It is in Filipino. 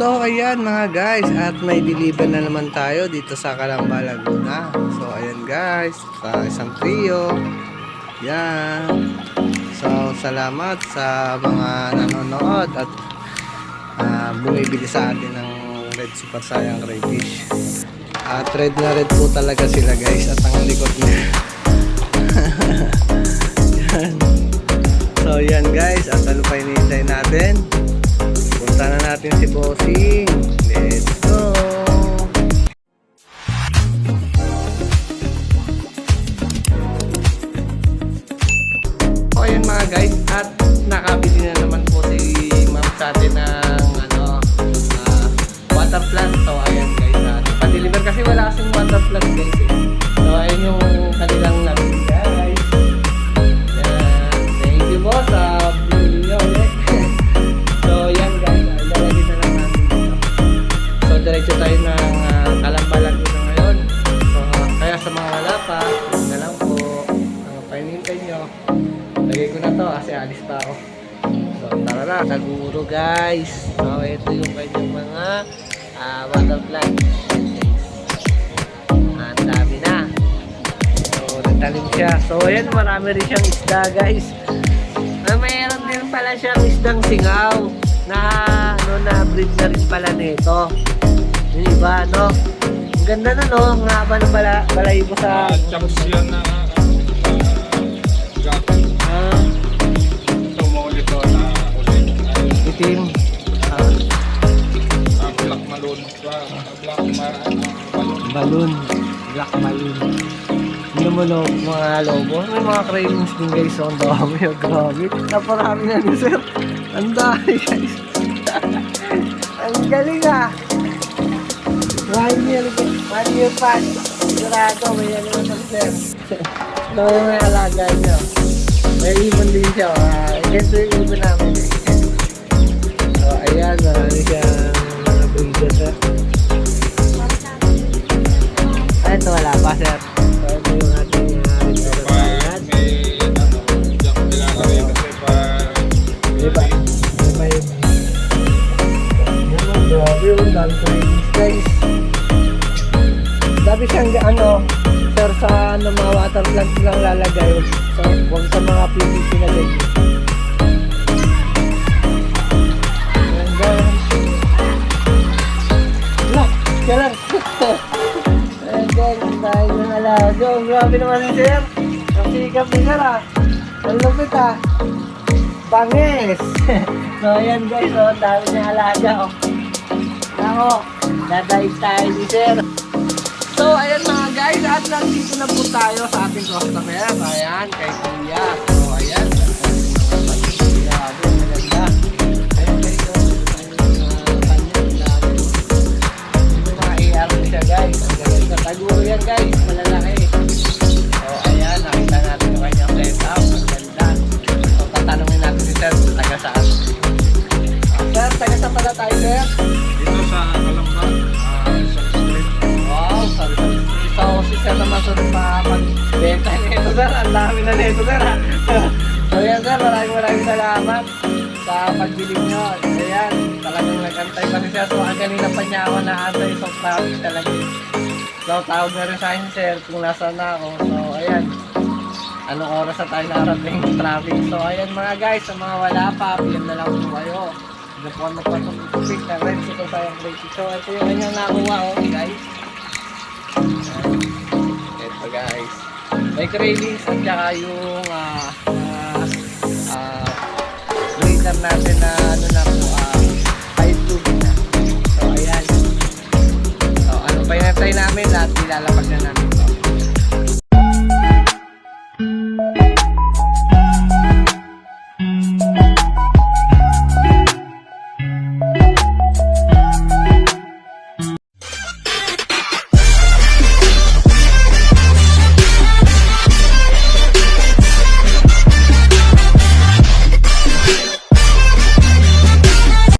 So ayan mga guys at may deliver na naman tayo dito sa Calamba Laguna. So ayan guys, sa isang trio. Yan. So salamat sa mga nanonood at ah, bumibili sa atin ng Red Super Sayang Red Fish. At red na red po talaga sila guys at ang likod niya. yan. So yan guys at ano pa hinihintay natin? Punta na natin si Bossing. Let's go! So ayun mga guys, at nakabili na naman po si ma'am sa atin ng ano, ah, water plant. So ayan guys, at pa-deliver kasi wala kasing water plant guys eh. So ayun yung diretso tayo ng uh, Kalambalan dito ngayon. So kaya sa mga wala pa, na lang po. Ang painintay nyo. Lagay ko na to kasi alis pa ako. So tara na, naguro guys. So ito yung kanyang mga uh, water plant. Ang dami na. So nagtalim siya. So ayan, marami rin siyang isda guys. Ah, mayroon din pala siyang isdang singaw na ano na breed na rin pala nito. Yung iba, no? Ang ganda na, no? Ang haba ng bala, balayibo sa... Ah, champs yan na. Ah, Ito mo ulit ito na ulit. Ay, itim. Ah, ah, black malon. Black, black ma- ano, balloon. Black balloon. Mo lo, mga lobo? May mga cravings din guys. So, ang dami. Oh, grabe. Naparami na ni sir. Ang dami guys. ang galing ah. One year, one year pa. Sigurado, may ano naman sir. Ito yung may alaga nyo. May ibon din siya. Ah, ganito yung ibon namin eh. Yung dami ko guys. Dami siyang ano, sir, sa ano, mga water plant lang lalagay. So, huwag sa mga PVC na din. Ayan, guys. Look, siya lang. Ayan, guys, ang dahil ng alaga. Oh, grabe naman si sir. Ang sikap ni sir, ah. Ang lupit, ah. Bangis! so, ayan guys, oh, dami niyang alaga, oh. Ako, dadaig tayo ni sir. So, ayan mga guys, at nandito na po tayo sa ating customer. Ayan, kay Kuya. So, ayan. Guys, oh. Uh. Ang ganda. Taguro yan guys, malalaki. So, ayan, nakita natin yung kanyang setup. Ang ganda. So, tatanungin natin si Sir taga saan. Ah, sir, taga saan pala tayo, Sir? Sir. Maraming maraming salamat sa pagbili nyo. Ayan, talagang nagantay pa rin siya. So, ang kanina pa niya ako naantay. So, traffic talaga. So, tawag na rin sa akin, Sir, kung nasaan na ako. So, ayan. Anong oras na tayo narating ng traffic. So, ayan mga guys, sa mga wala pa, PM na lang po kayo. Ano po ano pa ito tupik na red so sayang crazy. So, ito yung kanyang nakuha ko, guys. Ayan. Ito, guys. May cravings at saka yung ah lang natin na ano na po, uh, ay tubig na. So, ayan. So, ano pa yung try namin, lahat ilalabas na namin.